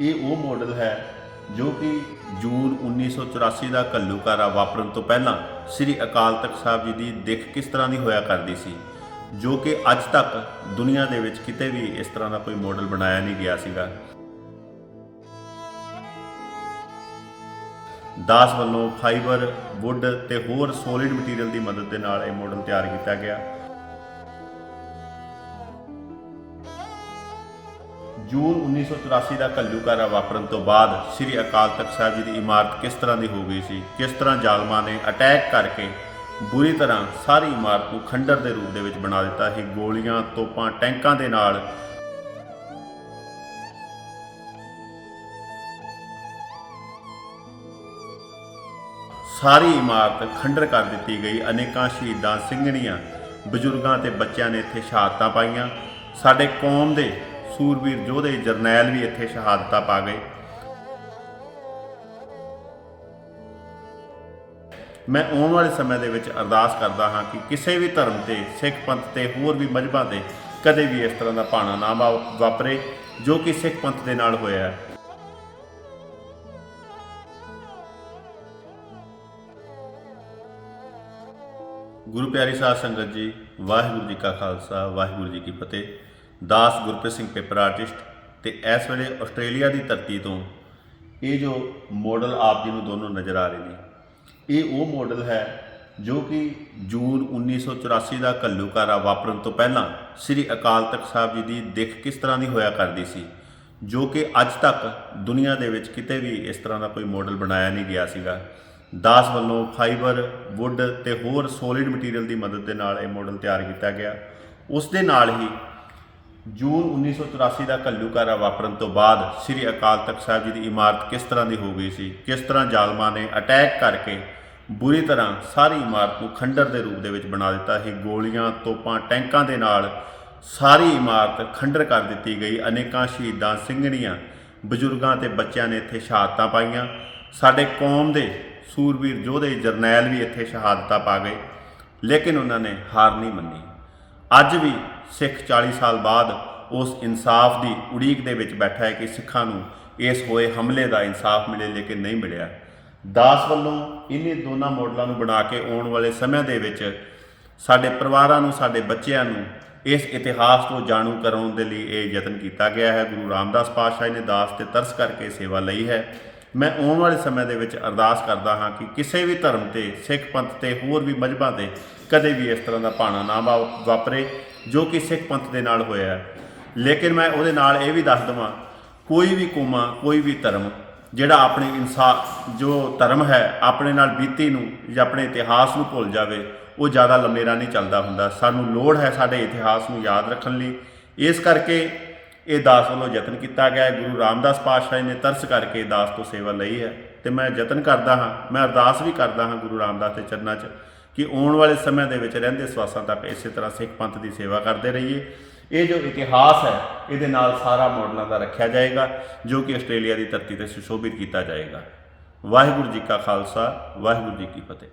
ਇਹ ਉਹ ਮਾਡਲ ਹੈ ਜੋ ਕਿ ਜੂਨ 1984 ਦਾ ਘੱਲੂਕਾਰਾ ਵਾਪਰਨ ਤੋਂ ਪਹਿਲਾਂ ਸ੍ਰੀ ਅਕਾਲ ਤਖਤ ਸਾਹਿਬ ਜੀ ਦੀ ਦਿੱਖ ਕਿਸ ਤਰ੍ਹਾਂ ਦੀ ਹੋਇਆ ਕਰਦੀ ਸੀ, ਜੋ ਕਿ ਅੱਜ ਤੱਕ ਦੁਨੀਆ ਦੇ ਵਿੱਚ ਕਿਤੇ ਵੀ ਇਸ ਤਰ੍ਹਾਂ ਦਾ ਕੋਈ ਮਾਡਲ ਬਣਾਇਆ ਨਹੀਂ ਗਿਆ ਸੀਗਾ। ਦਾਸ ਵੱਲੋਂ ਫਾਈਬਰ ਵੁੱਡ ਤੇ ਹੋਰ ਸੋਲਿਡ ਮਟੀਰੀਅਲ ਦੀ ਮਦਦ ਦੇ ਨਾਲ ਇਹ ਮਾਡਲ ਤਿਆਰ ਕੀਤਾ ਗਿਆ। ਜੂਨ 1984 ਦਾ ਘੱਲੂਘਾਰਾ ਵਾਪਰਨ ਤੋਂ ਬਾਅਦ ਸ੍ਰੀ ਅਕਾਲ ਤਖਤ ਸਾਹਿਬ ਜੀ ਦੀ ਇਮਾਰਤ ਕਿਸ ਤਰ੍ਹਾਂ ਦੀ ਹੋ ਗਈ ਸੀ? ਕਿਸ ਤਰ੍ਹਾਂ ਜ਼ਾਲਮਾਂ ਨੇ ਅਟੈਕ ਕਰਕੇ ਬੁਰੀ ਤਰ੍ਹਾਂ ਸਾਰੀ ਇਮਾਰਤ ਨੂੰ ਖੰਡਰ ਦੇ ਰੂਪ ਦੇ ਵਿੱਚ ਬਣਾ ਦਿੱਤਾ ਸੀ? ਗੋਲੀਆਂ, ਤੋਪਾਂ, ਟੈਂਕਾਂ ਦੇ ਨਾਲ। ਸਾਰੀ ਇਮਾਰਤ ਖੰਡਰ ਕਰ ਦਿੱਤੀ ਗਈ। ਅਨੇਕਾਂ ਸ਼ਹੀਦਾਂ, ਸਿੰਘਣੀਆਂ, ਬਜ਼ੁਰਗਾਂ ਤੇ ਬੱਚਿਆਂ ਨੇ ਇੱਥੇ ਸ਼ਹਾਦਤਾਂ ਪਾਈਆਂ। ਸਾਡੇ ਕੌਮ ਦੇ ਸੂਰਬੀਰ ਯੋਧੇ ਜਰਨੈਲ ਵੀ ਇੱਥੇ ਸ਼ਹਾਦਤਾਂ ਪਾ ਗਏ। ਮੈਂ ਆਉਣ ਵਾਲੇ ਸਮੇਂ ਦੇ ਵਿੱਚ ਅਰਦਾਸ ਕਰਦਾ ਹਾਂ ਕਿ ਕਿਸੇ ਵੀ ਧਰਮ ਤੇ, ਸਿੱਖ ਪੰਥ ਤੇ, ਹੋਰ ਵੀ ਮਜ਼ਹਬਾਂ ਤੇ ਕਦੇ ਵੀ ਇਸ ਤਰ੍ਹਾਂ ਦਾ ਭਾਣਾ ਨਾ ਵਾ- ਵਾਪਰੇ, ਜੋ ਕਿ ਸਿੱਖ ਪੰਥ ਦੇ ਨਾਲ ਹੋਇਆ ਹੈ। ਗੁਰੂ ਪਿਆਰੀ ਸਾਧ ਸੰਗਤ ਜੀ, ਵਾਹਿਗੁਰੂ ਜੀ ਕਾ ਖਾਲਸਾ, ਵਾਹਿਗੁਰੂ ਜੀ ਕੀ ਫਤਿਹ। ਦਾਸ ਗੁਰਪ੍ਰੀਤ ਸਿੰਘ ਪੇਪਰ ਆਰਟਿਸਟ ਤੇ ਇਸ ਵੇਲੇ ਆਸਟ੍ਰੇਲੀਆ ਦੀ ਧਰਤੀ ਤੋਂ ਇਹ ਜੋ ਮਾਡਲ ਆਪ ਜੀ ਨੂੰ ਦੋਨੋਂ ਨਜ਼ਰ ਆ ਰਹੇ ਨੇ, ਇਹ ਉਹ ਮਾਡਲ ਹੈ ਜੋ ਕਿ ਜੂਨ 1984 ਦਾ ਘੱਲੂਘਾਰਾ ਵਾਪਰਨ ਤੋਂ ਪਹਿਲਾਂ ਸ੍ਰੀ ਅਕਾਲ ਤਖਤ ਸਾਹਿਬ ਜੀ ਦੀ ਦਿੱਖ ਕਿਸ ਤਰ੍ਹਾਂ ਦੀ ਹੋਇਆ ਕਰਦੀ ਸੀ, ਜੋ ਕਿ ਅੱਜ ਤੱਕ ਦੁਨੀਆ ਦੇ ਵਿੱਚ ਕਿਤੇ ਵੀ ਇਸ ਤਰ੍ਹਾਂ ਦਾ ਕੋਈ ਮਾਡਲ ਬਣਾਇਆ ਨਹੀਂ ਗਿਆ ਸੀਗਾ। ਦਾਸ ਵੱਲੋਂ ਫਾਈਬਰ ਵੁੱਡ ਤੇ ਹੋਰ ਸੋਲਿਡ ਮਟੀਰੀਅਲ ਦੀ ਮਦਦ ਦੇ ਨਾਲ ਇਹ ਮਾਡਲ ਤਿਆਰ ਕੀਤਾ ਗਿਆ। ਉਸ ਦੇ ਨਾਲ ਹੀ ਜੂਨ 1984 ਦਾ ਘੱਲੂਕਾਰਾ ਵਾਪਰਨ ਤੋਂ ਬਾਅਦ ਸ੍ਰੀ ਅਕਾਲ ਤਖਤ ਸਾਹਿਬ ਜੀ ਦੀ ਇਮਾਰਤ ਕਿਸ ਤਰ੍ਹਾਂ ਦੀ ਹੋ ਗਈ ਸੀ? ਕਿਸ ਤਰ੍ਹਾਂ ਜ਼ਾਲਮਾਂ ਨੇ ਅਟੈਕ ਕਰਕੇ ਬੁਰੀ ਤਰ੍ਹਾਂ ਸਾਰੀ ਇਮਾਰਤ ਨੂੰ ਖੰਡਰ ਦੇ ਰੂਪ ਦੇ ਵਿੱਚ ਬਣਾ ਦਿੱਤਾ ਸੀ? ਗੋਲੀਆਂ, ਤੋਪਾਂ, ਟੈਂਕਾਂ ਦੇ ਨਾਲ ਸਾਰੀ ਇਮਾਰਤ ਖੰਡਰ ਕਰ ਦਿੱਤੀ ਗਈ। ਅਨੇਕਾਂ ਸ਼ਹੀਦਾਂ, ਸਿੰਘਣੀਆਂ, ਬਜ਼ੁਰਗਾਂ ਤੇ ਬੱਚਿਆਂ ਨੇ ਇੱਥੇ ਸ਼ਹਾਦਤਾਂ ਪਾਈਆਂ। ਸਾਡੇ ਕੌਮ ਦੇ ਸੂਰਬੀਰ ਯੋਧੇ ਜਰਨੈਲ ਵੀ ਇੱਥੇ ਸ਼ਹਾਦਤਾਂ ਪਾ ਗਏ। ਲੇਕਿਨ ਉਹਨਾਂ ਨੇ ਹਾਰ ਨਹੀਂ ਮੰਨੀ। ਅੱਜ ਵੀ ਸਿੱਖ 40 ਸਾਲ ਬਾਅਦ ਉਸ ਇਨਸਾਫ ਦੀ ਉਡੀਕ ਦੇ ਵਿੱਚ ਬੈਠਾ ਹੈ ਕਿ ਸਿੱਖਾਂ ਨੂੰ ਇਸ ਹੋਏ ਹਮਲੇ ਦਾ ਇਨਸਾਫ ਮਿਲੇ ਲੇਕਿਨ ਨਹੀਂ ਮਿਲਿਆ। ਦਾਸ ਵੱਲੋਂ ਇਹਨੇ ਦੋਨਾਂ ਮਾਡਲਾਂ ਨੂੰ ਬਣਾ ਕੇ ਆਉਣ ਵਾਲੇ ਸਮੇਂ ਦੇ ਵਿੱਚ ਸਾਡੇ ਪਰਿਵਾਰਾਂ ਨੂੰ, ਸਾਡੇ ਬੱਚਿਆਂ ਨੂੰ ਇਸ ਇਤਿਹਾਸ ਤੋਂ ਜਾਣੂ ਕਰਾਉਣ ਦੇ ਲਈ ਇਹ ਯਤਨ ਕੀਤਾ ਗਿਆ ਹੈ। ਗੁਰੂ ਰਾਮਦਾਸ ਪਾਤਸ਼ਾਹ ਨੇ ਦਾਸ ਤੇ ਤਰਸ ਕਰਕੇ ਸੇਵਾ ਲਈ ਹੈ। ਮੈਂ ਆਉਣ ਵਾਲੇ ਸਮੇਂ ਦੇ ਵਿੱਚ ਅਰਦਾਸ ਕਰਦਾ ਹਾਂ ਕਿ ਕਿਸੇ ਵੀ ਧਰਮ ਤੇ, ਸਿੱਖ ਪੰਥ ਤੇ, ਹੋਰ ਵੀ ਮਜ਼ਹਬਾਂ ਤੇ ਕਦੇ ਵੀ ਇਸ ਤਰ੍ਹਾਂ ਦਾ ਭਾਣਾ ਨਾ ਵਾ- ਵਾਪਰੇ, ਜੋ ਕਿ ਸਿੱਖ ਪੰਥ ਦੇ ਨਾਲ ਹੋਇਆ ਲੇਕਿਨ ਮੈਂ ਉਹਦੇ ਨਾਲ ਇਹ ਵੀ ਦੱਸ ਦਵਾਂ, ਕੋਈ ਵੀ ਕੌਮਾਂ, ਕੋਈ ਵੀ ਧਰਮ ਜਿਹੜਾ ਆਪਣੇ ਇਨਸਾਫ ਜੋ ਧਰਮ ਹੈ, ਆਪਣੇ ਨਾਲ ਬੀਤੀ ਨੂੰ ਜਾਂ ਆਪਣੇ ਇਤਿਹਾਸ ਨੂੰ ਭੁੱਲ ਜਾਵੇ, ਉਹ ਜ਼ਿਆਦਾ ਲੰਮੇਰਾ ਨਹੀਂ ਚੱਲਦਾ ਹੁੰਦਾ। ਸਾਨੂੰ ਲੋੜ ਹੈ ਸਾਡੇ ਇਤਿਹਾਸ ਨੂੰ ਯਾਦ ਰੱਖਣ ਲਈ। ਇਸ ਕਰਕੇ ਇਹ ਦਾਸ ਵੱਲੋਂ ਯਤਨ ਕੀਤਾ ਗਿਆ ਹੈ। ਗੁਰੂ ਰਾਮਦਾਸ ਪਾਤਸ਼ਾਹ ਜੀ ਨੇ ਤਰਸ ਕਰਕੇ ਇਹ ਦਾਸ ਤੋਂ ਸੇਵਾ ਲਈ ਹੈ ਤੇ ਮੈਂ ਯਤਨ ਕਰਦਾ ਹਾਂ, ਮੈਂ ਅਰਦਾਸ ਵੀ ਕਰਦਾ ਹਾਂ ਗੁਰੂ ਰਾਮਦਾਸ ਦੇ ਚਰਨਾਂ 'ਚ ਕਿ ਆਉਣ ਵਾਲੇ ਸਮੇਂ ਦੇ ਵਿੱਚ ਰਹਿੰਦੇ ਸਵਾਸਾਂ ਤੱਕ ਇਸੇ ਤਰ੍ਹਾਂ ਸਿੱਖ ਪੰਥ ਦੀ ਸੇਵਾ ਕਰਦੇ ਰਹੀਏ। ਇਹ ਜੋ ਇਤਿਹਾਸ ਹੈ, ਇਹਦੇ ਨਾਲ ਸਾਰਾ ਮਾਡਲਾਂ ਦਾ ਰੱਖਿਆ ਜਾਏਗਾ, ਜੋ ਕਿ ਆਸਟ੍ਰੇਲੀਆ ਦੀ ਧਰਤੀ ਤੇ ਸੁਸ਼ੋਭਿਤ ਕੀਤਾ ਜਾਏਗਾ। ਵਾਹਿਗੁਰੂ ਜੀ ਕਾ ਖਾਲਸਾ, ਵਾਹਿਗੁਰੂ ਜੀ ਕੀ ਫਤਿਹ।